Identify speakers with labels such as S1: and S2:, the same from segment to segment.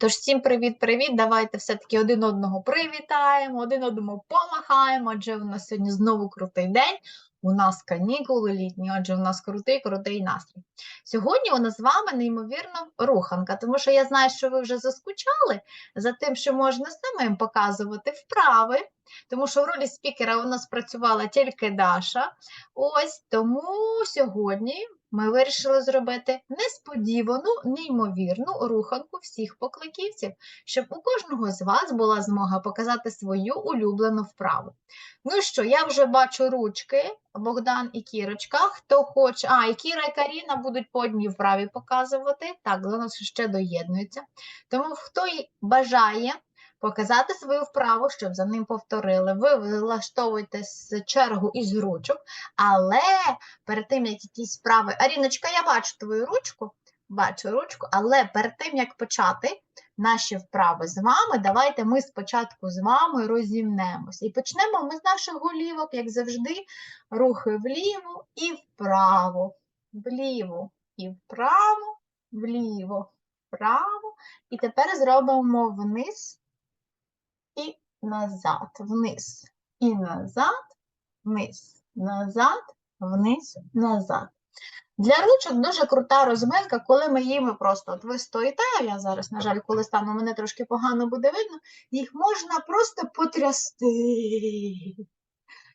S1: Тож всім привіт-привіт. Давайте все-таки один одного привітаємо, один одному помахаємо, адже у нас сьогодні знову крутий день. У нас канікули літні, адже у нас крутий, крутий настрій. Сьогодні у нас з вами неймовірно руханка, тому що я знаю, що ви вже заскучали за тим, що можна самим показувати вправи, тому що в ролі спікера у нас працювала тільки Даша. Ось тому сьогодні ми вирішили зробити несподівану, неймовірну руханку всіх покликівців, щоб у кожного з вас була змога показати свою улюблену вправу. Ну що, я вже бачу ручки, Богдан і Кірочка. Хто хоче, а, і Кіра і Каріна будуть по одній вправі показувати. Так, до нас ще доєднуються. Тому хто бажає показати свою вправу, щоб за ним повторили, ви влаштовуєте чергу із ручок, але перед тим, як якісь справи. Аріночка, я бачу твою ручку, бачу ручку, але перед тим, як почати наші вправи з вами, давайте ми спочатку з вами розімнемося. І почнемо ми з наших голівок, як завжди, рухи вліво і вправо, вліво і вправо, вліво, вправо. І тепер зробимо вниз назад, вниз і назад, вниз, назад, вниз, назад. Для ручок дуже крута розминка, коли ми їми просто, от ви стоїте, я зараз, на жаль, коли стану, мене трошки погано буде видно, їх можна просто потрясти.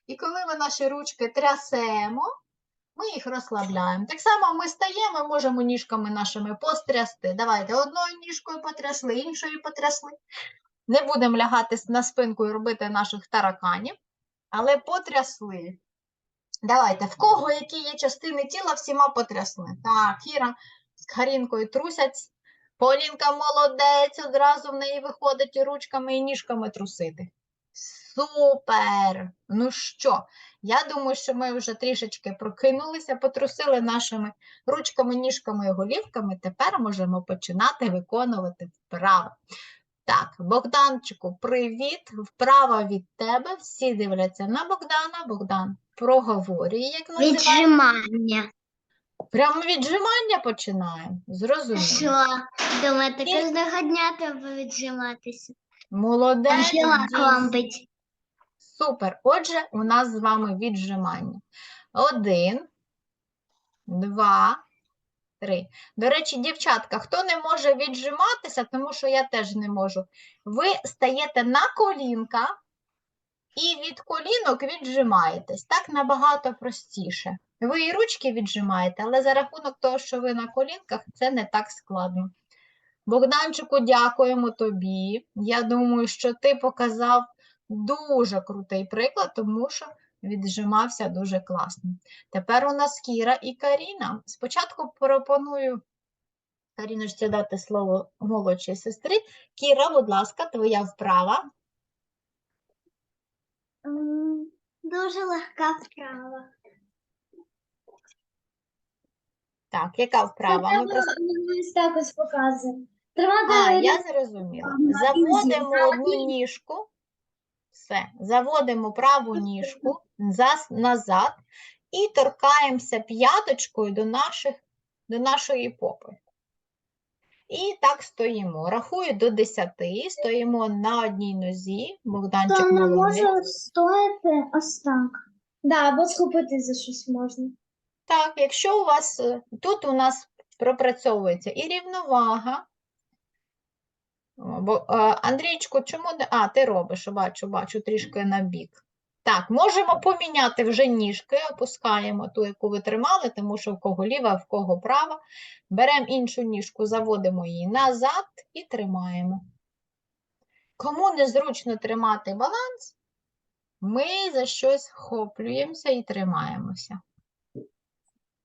S1: І коли ми наші ручки трясемо, ми їх розслабляємо. Так само ми стаємо, можемо ніжками нашими пострясти. Давайте одною ніжкою потрясли, іншою потрясли. Не будемо лягати на спинку і робити наших тараканів, але потрясли. Давайте, в кого які є частини тіла, всіма потрясли. Так, Кіра з Карінкою трусять. Полінка молодець, одразу в неї виходить і ручками і ніжками трусити. Супер! Ну що, я думаю, що ми вже трішечки прокинулися, потрусили нашими ручками, ніжками і голівками. Тепер можемо починати виконувати вправи. Так, Богданчику, привіт! Вправа від тебе. Всі дивляться на Богдана. Богдан проговорює, як називає.
S2: Віджимання.
S1: Прямо віджимання починаємо. Зрозуміло.
S2: Що? Думаєте,
S1: Ні.
S2: кожного дня треба віджиматися?
S1: Молодець. Дійсно. Супер. Отже, у нас з вами віджимання. Один, два, три. До речі, дівчатка, хто не може віджиматися, тому що я теж не можу, ви стаєте на колінка і від колінок віджимаєтесь. Так набагато простіше. Ви і ручки віджимаєте, але за рахунок того, що ви на колінках, це не так складно. Богданчику, дякуємо тобі. Я думаю, що ти показав дуже крутий приклад, тому що віджимався дуже класно. Тепер у нас Кіра і Каріна. Спочатку пропоную Каріночці дати слово молодшій сестрі. Кіра, будь ласка, твоя вправа.
S2: Дуже легка вправа.
S1: Так, яка вправа? Ми просто...
S2: ось так ось показує.
S1: А,
S2: Тримати
S1: я зрозуміла. Заводимо одну ніжку. Все. Заводимо праву ніжку назад і торкаємося п'яточкою до, наших, до нашої попи. І так стоїмо. Рахую до 10, стоїмо на одній нозі. Богданчик
S2: Хто не
S1: молодець.
S2: може стояти ось так. Да, або схопити за щось можна.
S1: Так, якщо у вас е, тут у нас пропрацьовується і рівновага. Бо, е, Андрійчику, чому. А, ти робиш, бачу, бачу, трішки на бік. Так, можемо поміняти вже ніжки, опускаємо ту, яку ви тримали, тому що в кого ліва, в кого права. Беремо іншу ніжку, заводимо її назад і тримаємо. Кому незручно тримати баланс, ми за щось вхоплюємося і тримаємося.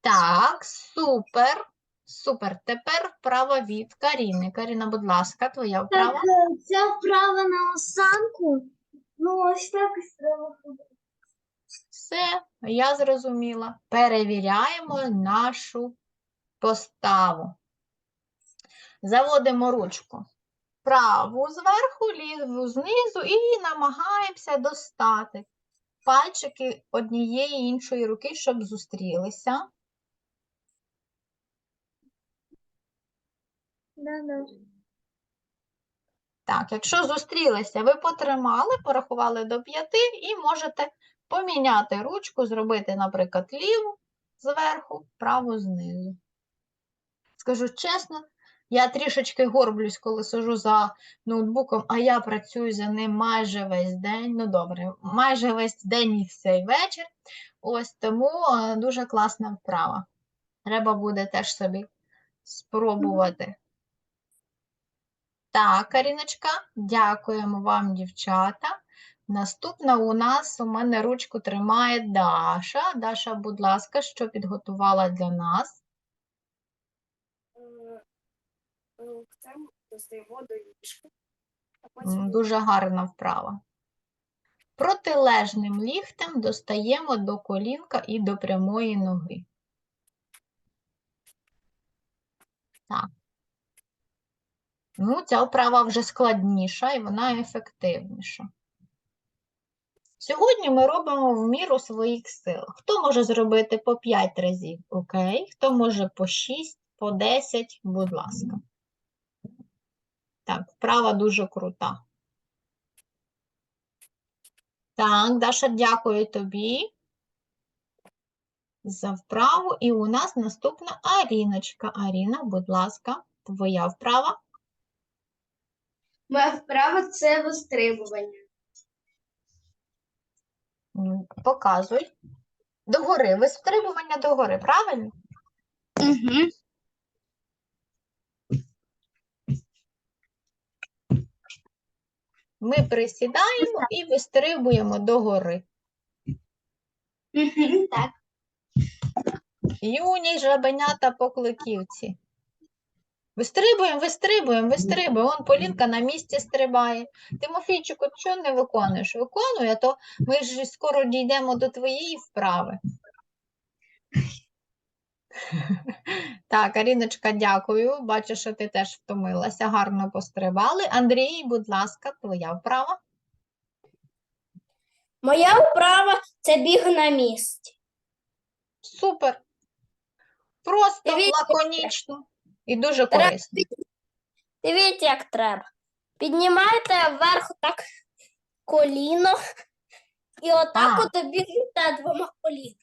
S1: Так, супер. Супер. Тепер вправа від Каріни. Каріна, будь ласка, твоя вправа.
S2: е, ця вправа на осанку. Ну, ось так ось треба ходити.
S1: Все, я зрозуміла. Перевіряємо нашу поставу. Заводимо ручку. Праву зверху, ліву знизу і намагаємося достати пальчики однієї іншої руки, щоб зустрілися.
S2: Да, да.
S1: Так, якщо зустрілися, ви потримали, порахували до п'яти і можете поміняти ручку, зробити, наприклад, ліву зверху, праву знизу. Скажу чесно, я трішечки горблюсь, коли сижу за ноутбуком, а я працюю за ним майже весь день. Ну добре, майже весь день і цей вечір. Ось тому е, дуже класна вправа. Треба буде теж собі спробувати. Так, Каріночка, дякуємо вам, дівчата. Наступна у нас у мене ручку тримає Даша. Даша, будь ласка, що підготувала для нас?
S3: Достаємо до ліжка,
S1: Дуже гарна вправа. Протилежним ліктем достаємо до колінка і до прямої ноги. Так. Ну, ця вправа вже складніша і вона ефективніша. Сьогодні ми робимо в міру своїх сил. Хто може зробити по 5 разів? Окей. Хто може по 6, по 10, будь ласка. Так, вправа дуже крута. Так, Даша, дякую тобі за вправу. І у нас наступна Аріночка. Аріна, будь ласка, твоя вправа.
S2: Моя вправа це вистрибування.
S1: М, Показуй. Догори, вистрибування догори, правильно?
S2: Угу.
S1: Ми присідаємо і вистрибуємо догори.
S2: Угу. Так.
S1: Юні жабенята по кликівці. Вистрибуємо, вистрибуємо, вистрибуємо. Вон Полінка на місці стрибає. Тимофійчику, чого не виконуєш? Виконуй, а то ми ж скоро дійдемо до твоєї вправи. Так, Аріночка, дякую. Бачу, що ти теж втомилася, гарно пострибали. Андрій, будь ласка, твоя вправа.
S2: Моя вправа це біг на місці.
S1: Супер. Просто лаконічно і дуже
S2: Треба
S1: корисно.
S2: Дивіться, як треба. Піднімайте вверх так коліно і отак от обігнете двома колінами.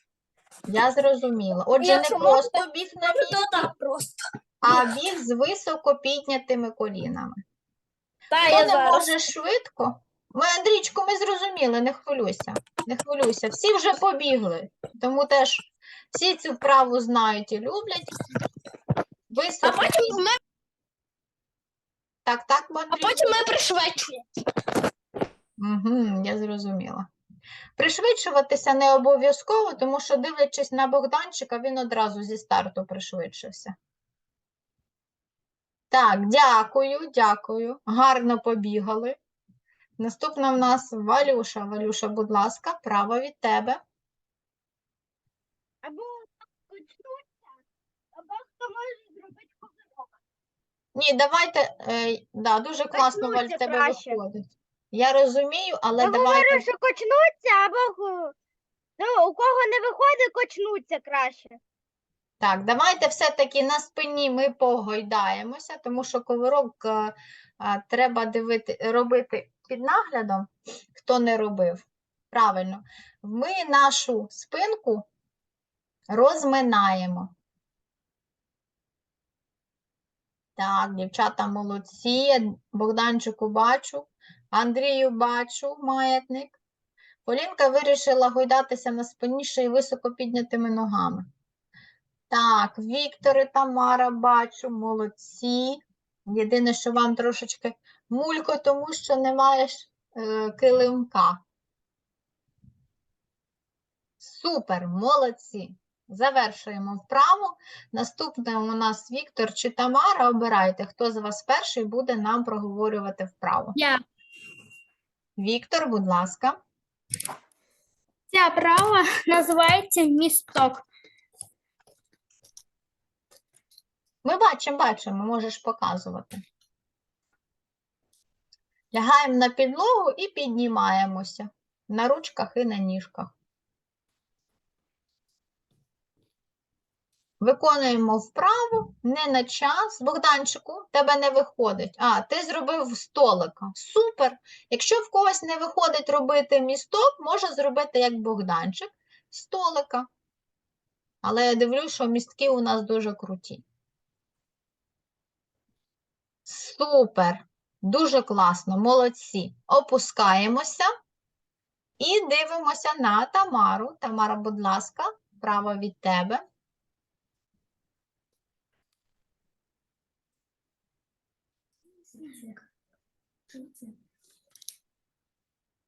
S1: Я зрозуміла. Отже, не
S2: Якщо
S1: просто біг на місці,
S2: То так просто.
S1: а біг з високо піднятими колінами.
S2: Та
S1: Хто
S2: я
S1: не
S2: зараз.
S1: може швидко? Ми, Андрійчко, ми зрозуміли, не хвилюйся. Не хвилюйся. Всі вже побігли, тому теж всі цю вправу знають і люблять.
S2: А потім ми,
S1: Так, так,
S2: а потім ми пришвидшуємо.
S1: Угу, я зрозуміла. Пришвидшуватися не обов'язково, тому що, дивлячись на Богданчика, він одразу зі старту пришвидшився. Так, дякую, дякую. Гарно побігали. Наступна в нас Валюша. Валюша, будь ласка, право від тебе.
S2: Або почнуться, або хто може.
S1: Ні, давайте. Е, да, дуже класно, Валь, в
S4: Качнуться
S1: тебе
S4: краще.
S1: виходить. Я розумію, але
S4: Я
S1: давайте.
S4: говорю, що кочнуться, або ку- ну, у кого не виходить, кочнуться краще.
S1: Так, давайте все-таки на спині ми погойдаємося, тому що ковирок е, а, треба дивити, робити під наглядом, хто не робив. Правильно. Ми нашу спинку розминаємо. Так, дівчата молодці. Богданчику бачу, Андрію бачу, маятник. Полінка вирішила гойдатися на спині ще й високо піднятими ногами. Так, Віктор і Тамара бачу, молодці. Єдине, що вам трошечки мулько, тому що немає ж е, килимка. Супер, молодці. Завершуємо вправу. Наступне у нас Віктор чи Тамара. Обирайте, хто з вас перший буде нам проговорювати вправу.
S2: Я.
S1: Віктор, будь ласка.
S2: Ця права називається місток.
S1: Ми бачимо, бачимо, можеш показувати. Лягаємо на підлогу і піднімаємося на ручках і на ніжках. Виконуємо вправу не на час. Богданчику, тебе не виходить. А, ти зробив столика. Супер! Якщо в когось не виходить робити місток, може зробити як Богданчик столика. Але я дивлюсь, що містки у нас дуже круті. Супер! Дуже класно, молодці. Опускаємося і дивимося на Тамару. Тамара, будь ласка, право від тебе.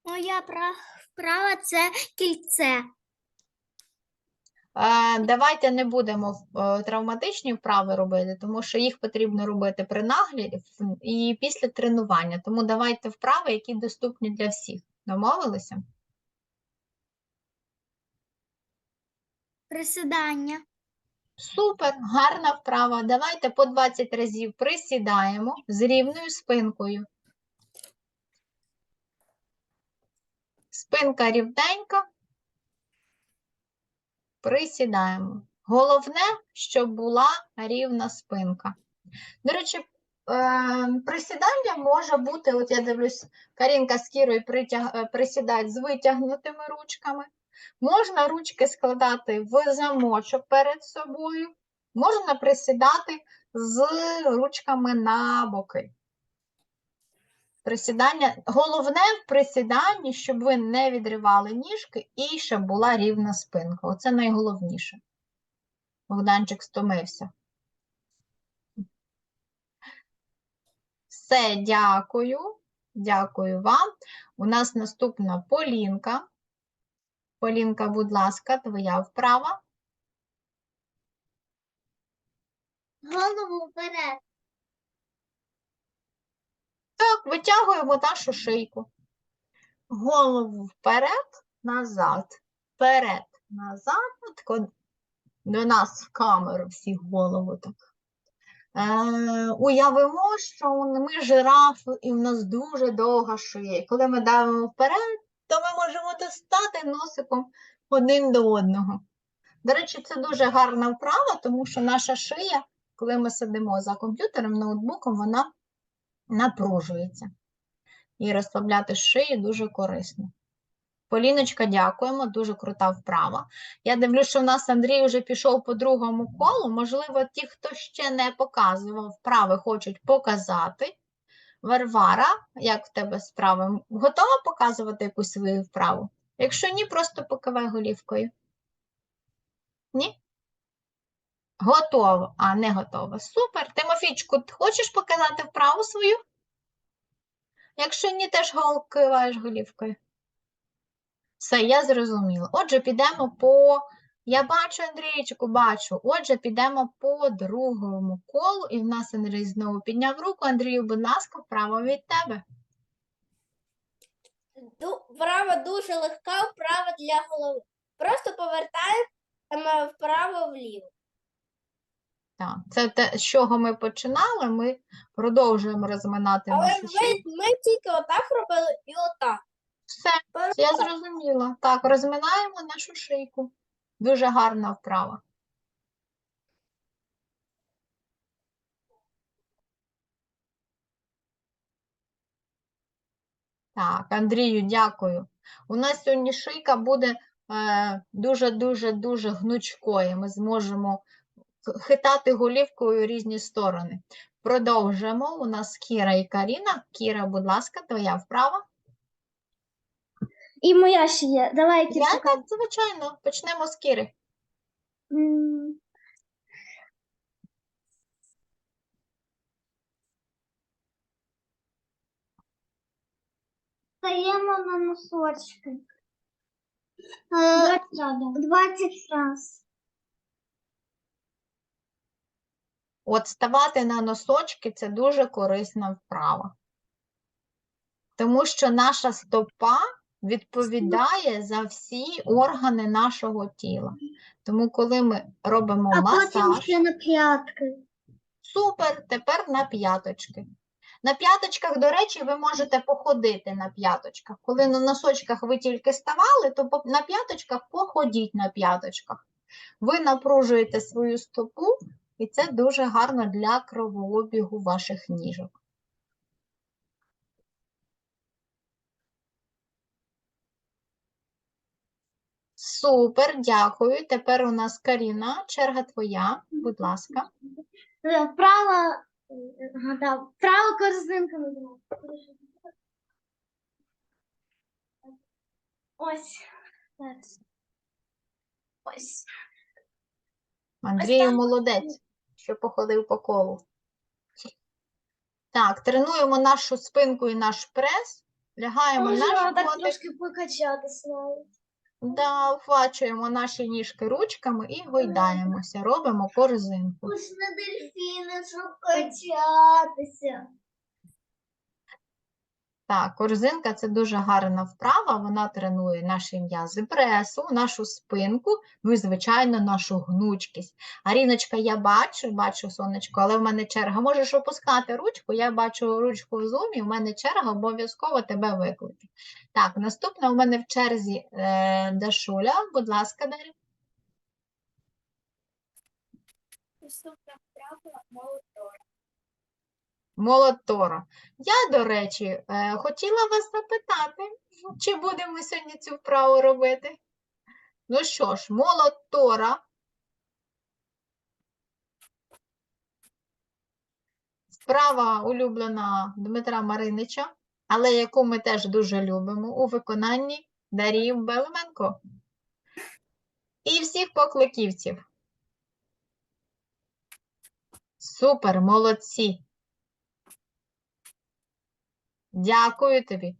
S2: Моя вправа це кільце.
S1: Давайте не будемо е, травматичні вправи робити, тому що їх потрібно робити при нагляді і після тренування. Тому давайте вправи, які доступні для всіх. Домовилися?
S2: Присідання.
S1: Супер, гарна вправа. Давайте по 20 разів присідаємо з рівною спинкою. Спинка рівненька. Присідаємо. Головне, щоб була рівна спинка. До речі, е, присідання може бути, от я дивлюсь, Карінка з Кірою притяг, е, з витягнутими ручками. Можна ручки складати в замочок перед собою, можна присідати з ручками на боки. Присідання. Головне в присіданні, щоб ви не відривали ніжки і щоб була рівна спинка. Оце найголовніше. Богданчик стомився. Все, дякую. Дякую вам. У нас наступна Полінка. Полінка, будь ласка, твоя вправа.
S2: Голову вперед.
S1: Так, витягуємо нашу шийку. Голову вперед, назад, вперед, назад. От до нас в камеру всі голову так. Е, уявимо, що ми жирафи, і в нас дуже довга шия. Коли ми давимо вперед, то ми можемо достати носиком один до одного. До речі, це дуже гарна вправа, тому що наша шия, коли ми сидимо за комп'ютером, ноутбуком, вона напружується. І розслабляти шию дуже корисно. Поліночка, дякуємо, дуже крута вправа. Я дивлюся, що в нас Андрій вже пішов по другому колу. Можливо, ті, хто ще не показував вправи, хочуть показати. Варвара, як в тебе справи? Готова показувати якусь свою вправу? Якщо ні, просто покивай голівкою. Ні? Готово. А, не готова. Супер. Тимофійчику, ти хочеш показати вправу свою? Якщо ні, теж киваєш голівкою. Все, я зрозуміла. Отже, підемо по. Я бачу, Андрійчику, бачу. Отже, підемо по другому колу, і в нас Андрій знову підняв руку. Андрію, будь ласка, вправо від тебе.
S4: Вправа дуже легка, вправа для голови. Просто повертаємо вправо вліво.
S1: Так, це те, з чого ми починали. Ми продовжуємо розминати
S4: Але
S1: шию.
S4: ми, ми тільки отак робили і отак.
S1: Все, я зрозуміла. Так, розминаємо нашу шийку. Дуже гарна вправа. Так, Андрію, дякую. У нас сьогодні шийка буде е, дуже-дуже-дуже гнучкою. Ми зможемо хитати голівкою різні сторони. Продовжимо. У нас Кіра і Каріна. Кіра, будь ласка, твоя вправа.
S2: І моя ще є. Давай
S1: Я так, звичайно, почнемо з Кіри.
S2: М. Стаємо на носочки. 20 раз.
S1: От ставати на носочки це дуже корисна вправа. Тому що наша стопа відповідає за всі органи нашого тіла. Тому, коли ми робимо
S2: А потім ще на п'ятки.
S1: супер, тепер на п'яточки. На п'яточках, до речі, ви можете походити на п'яточках. Коли на носочках ви тільки ставали, то на п'яточках походіть на п'яточках. Ви напружуєте свою стопу, і це дуже гарно для кровообігу ваших ніжок. Супер, дякую. Тепер у нас Каріна, черга твоя, будь ласка.
S2: Е, Вправо, да, вправо корзинка називається. Ось. Ось.
S1: Андрію молодець, що походив по колу. Так, тренуємо нашу спинку і наш прес. Лягаємо
S2: Можна наш так
S1: животик.
S2: трошки покачатися навіть.
S1: Да, вхвачуємо наші ніжки ручками і гойдаємося, робимо корзинку.
S2: Ось на дельфіни, щоб качатися.
S1: Так, корзинка це дуже гарна вправа, вона тренує наші м'язи пресу, нашу спинку, ну і, звичайно, нашу гнучкість. Аріночка, я бачу, бачу сонечко, але в мене черга. Можеш опускати ручку, я бачу ручку в зумі, в мене черга, обов'язково тебе викличу. Так, наступна у мене в черзі е, Дашуля, будь ласка, Дар'я.
S3: Наступна вправа молотора.
S1: Молотора. Я, до речі, е, хотіла вас запитати, чи будемо сьогодні цю вправу робити. Ну що ж, молотора. Вправа улюблена Дмитра Маринича, але яку ми теж дуже любимо у виконанні Дарії Белеменко. І всіх покликівців. Супер, молодці. Дякую тобі.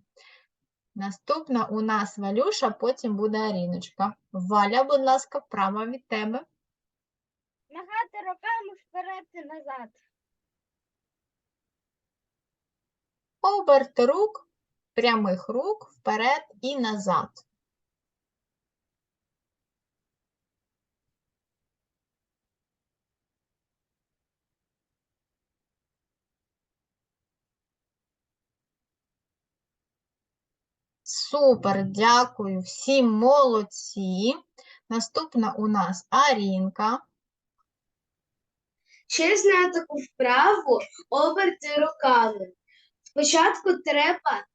S1: Наступна у нас Валюша, потім буде Аріночка. Валя, будь ласка, прямо від тебе.
S4: Махати руками вперед і назад.
S1: Оберт рук, прямих рук, вперед і назад. Супер, дякую, всім молодці. Наступна у нас Арінка.
S2: Ще знаю таку вправу оберти руками. Спочатку треба,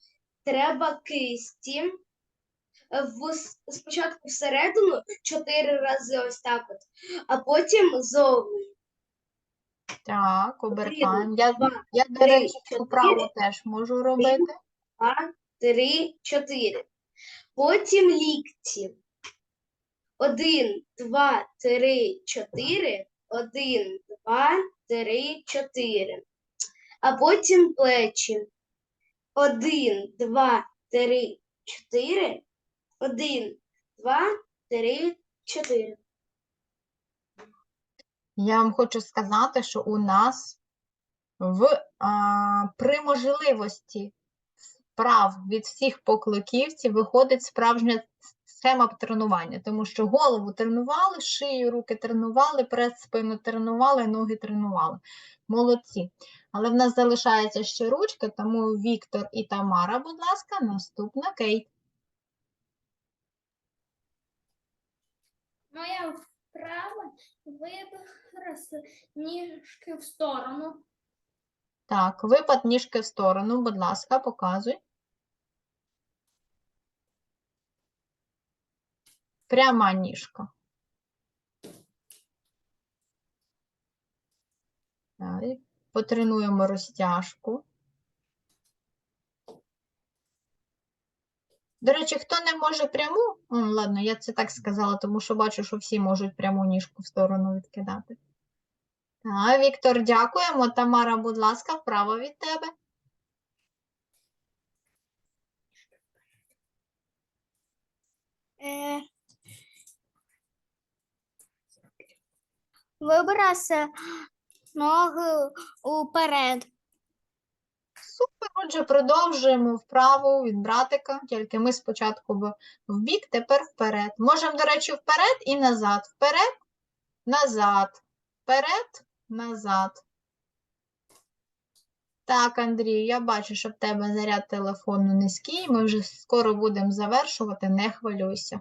S2: треба кисті. В, спочатку всередину чотири рази ось так от, а потім зовні.
S1: Так, обертаємо. Я, я до речі, цю вправу теж можу робити.
S2: два, три, чотири. Потім лікті. Один, два, три, чотири. Один, два, три, чотири. А потім плечі. Один, два, три, чотири. Один, два, три, чотири.
S1: Я вам хочу сказати, що у нас в, а, при можливості вправ від всіх покликівців виходить справжня схема тренування, тому що голову тренували, шию, руки тренували, прес, спину тренували, ноги тренували. Молодці. Але в нас залишається ще ручки, тому Віктор і Тамара, будь ласка, наступна Кейт.
S4: Моя вправа виброс ніжки в сторону.
S1: Так, випад ніжки в сторону, будь ласка, показуй. Пряма ніжка. Далі. Потренуємо розтяжку. До речі, хто не може пряму, М, ладно, я це так сказала, тому що бачу, що всі можуть пряму ніжку в сторону відкидати. Так, Віктор, дякуємо. Тамара, будь ласка, вправо від тебе.
S4: Е, Виброс ноги уперед.
S1: Супер, отже, продовжуємо вправу від братика, тільки ми спочатку в бік, тепер вперед. Можемо, до речі, вперед і назад. Вперед, назад, вперед, назад. Так, Андрію, я бачу, що в тебе заряд телефону низький. Ми вже скоро будемо завершувати, не хвилюйся.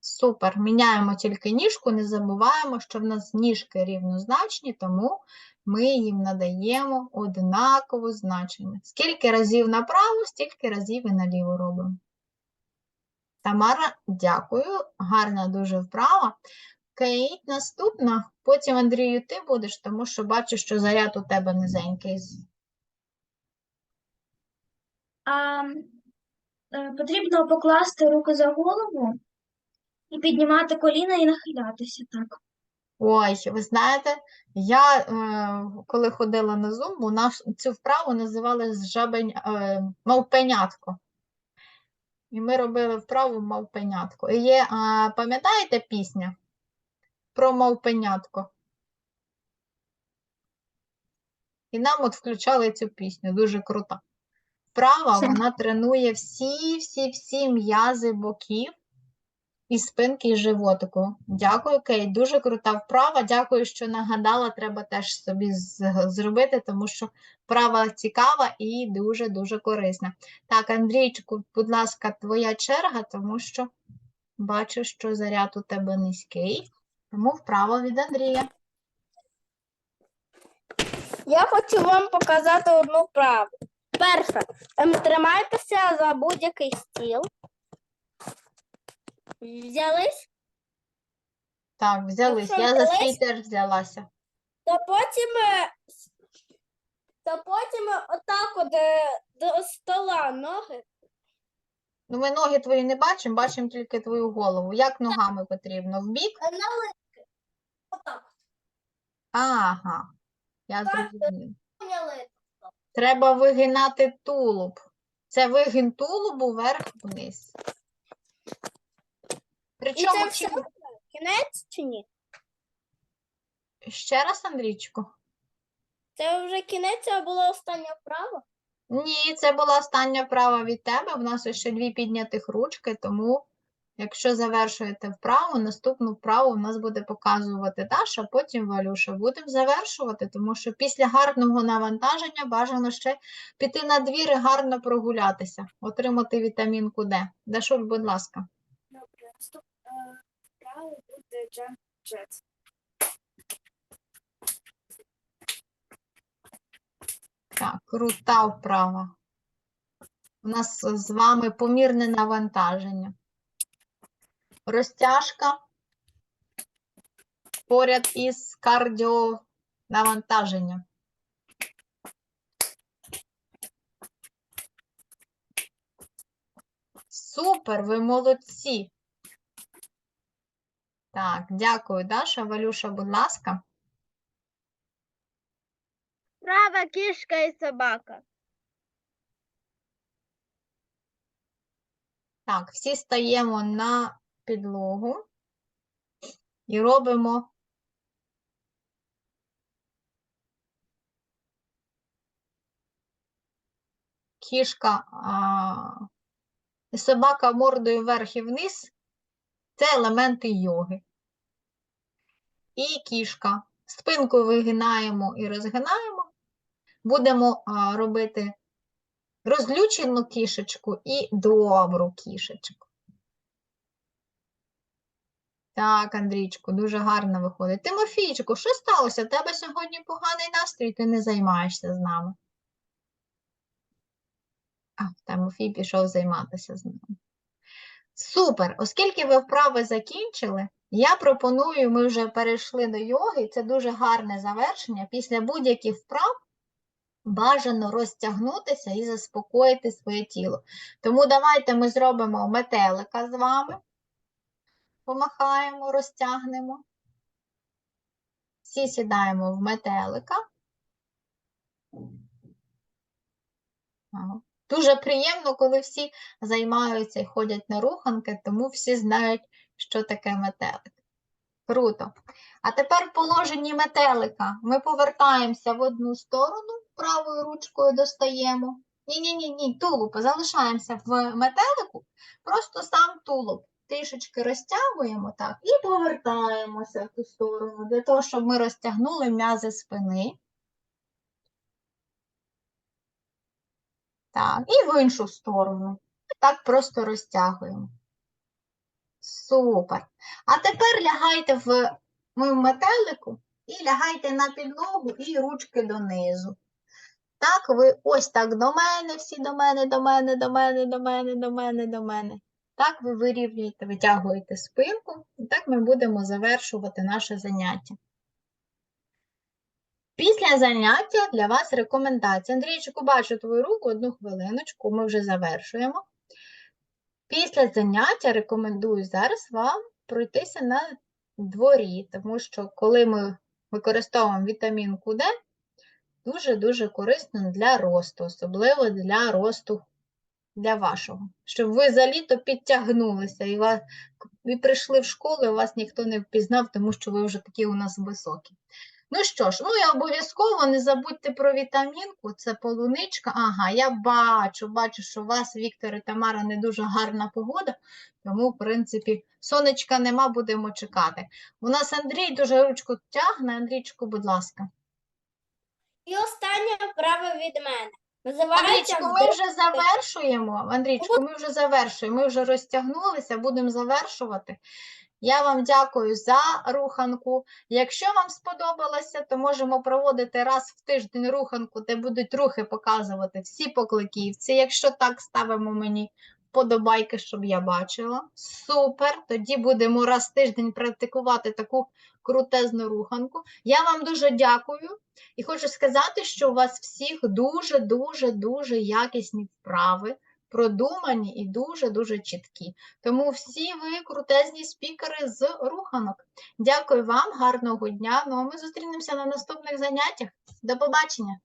S1: Супер. Міняємо тільки ніжку, не забуваємо, що в нас ніжки рівнозначні, тому ми їм надаємо однакове значення. Скільки разів направо, стільки разів і наліво робимо. Тамара, дякую. Гарна дуже вправа. Кейт, наступна. Потім, Андрію, ти будеш, тому що бачу, що заряд у тебе низенький.
S5: А, е, потрібно покласти руки за голову і піднімати коліна і нахилятися так.
S1: Ой, ви знаєте, я е, коли ходила на Zoom, у нас цю вправу називали жабень, е, мавпенятко. І ми робили вправу мавпенятко. І є, а, пам'ятаєте пісня про мавпенятко? І нам от включали цю пісню, дуже крута. Вправа, вона тренує всі-всі-всі м'язи боків і спинки, і животику. Дякую, Кейт. Дуже крута вправа. Дякую, що нагадала. Треба теж собі зробити, тому що вправа цікава і дуже-дуже корисна. Так, Андрійчику, будь ласка, твоя черга, тому що бачу, що заряд у тебе низький. Тому вправа від Андрія.
S4: Я хочу вам показати одну вправу. Перше, ем, тримайтеся за будь-який стіл. Взялись,
S1: Так, взялись. Я за свій теж взялася.
S4: то потім, е, с- то потім е, отак от е, до стола ноги.
S1: Ну, ми ноги твої не бачимо, бачимо тільки твою голову. Як ногами потрібно? В бік?
S4: На литки. Отак.
S1: Ага. Я.
S4: Поняли?
S1: Треба вигинати тулуб. Це вигин тулубу вверх-вниз.
S4: І
S1: Причому
S4: це все кінець чи ні?
S1: ще раз, Андрійчику?
S4: Це вже кінець, це була остання вправа.
S1: Ні, це була остання вправа від тебе. В нас ще дві піднятих ручки, тому якщо завершуєте вправу, наступну вправу в нас буде показувати Даша, потім Валюша. Будемо завершувати, тому що після гарного навантаження бажано ще піти на двір і гарно прогулятися, отримати вітамінку Д. Дашуль, будь ласка.
S3: Добре, наступна вправа буде jump
S1: Так, крута вправа. У нас з вами помірне навантаження. Розтяжка поряд із кардіонавантаженням. Супер, ви молодці. Так, дякую, Даша. Валюша, будь ласка.
S4: Права кішка і собака.
S1: Так, всі стаємо на підлогу і робимо кішка і собака мордою вверх і вниз це елементи йоги. І кішка. Спинку вигинаємо і розгинаємо. Будемо робити розлючену кішечку і добру кішечку. Так, Андрійчику, дуже гарно виходить. Тимофійчику, що сталося? У тебе сьогодні поганий настрій, ти не займаєшся з нами. А, Тимофій пішов займатися з нами. Супер! Оскільки ви вправи закінчили, я пропоную, ми вже перейшли до йоги, це дуже гарне завершення. Після будь-яких вправ бажано розтягнутися і заспокоїти своє тіло. Тому давайте ми зробимо метелика з вами. Помахаємо, розтягнемо. Всі сідаємо в метелика. Дуже приємно, коли всі займаються і ходять на руханки, тому всі знають, що таке метелик. Круто. А тепер в положенні метелика ми повертаємося в одну сторону, правою ручкою достаємо. Ні-ні-ні, ні. Залишаємося в метелику, просто сам тулуб. Трішечки розтягуємо так і повертаємося в ту сторону, для того, щоб ми розтягнули м'язи спини. Так, і в іншу сторону. Так просто розтягуємо. Супер. А тепер лягайте в в метелику і лягайте на підлогу і ручки донизу. Так, ви ось так до мене, всі до мене, до мене, до мене, до мене, до мене, до мене. Так, ви вирівнюєте, витягуєте спинку, і так ми будемо завершувати наше заняття. Після заняття для вас рекомендація. Андрійчику, бачу твою руку, одну хвилиночку, ми вже завершуємо. Після заняття рекомендую зараз вам пройтися на дворі, тому що коли ми використовуємо вітамінку Д, дуже-дуже корисно для росту, особливо для росту для вашого, щоб ви за літо підтягнулися і, вас, і прийшли в школу, і вас ніхто не впізнав, тому що ви вже такі у нас високі. Ну що ж, ну і обов'язково не забудьте про вітамінку, це полуничка. Ага, я бачу, бачу, що у вас, Віктор і Тамара, не дуже гарна погода, тому, в принципі, сонечка нема, будемо чекати. У нас Андрій дуже ручку тягне. Андрійчику, будь ласка.
S4: І останнє вправа від мене. Називається
S1: Андрійчику, ми вже завершуємо. Андрійчику, ми вже завершуємо. Ми вже розтягнулися, будемо завершувати. Я вам дякую за руханку. Якщо вам сподобалося, то можемо проводити раз в тиждень руханку, де будуть рухи показувати всі покликівці. Якщо так, ставимо мені вподобайки, щоб я бачила. Супер! Тоді будемо раз в тиждень практикувати таку крутезну руханку. Я вам дуже дякую. І хочу сказати, що у вас всіх дуже, дуже, якісні вправи, продумані і дуже, дуже чіткі. Тому всі ви крутезні спікери з руханок. Дякую вам, гарного дня. Ну а ми зустрінемося на наступних заняттях. До побачення!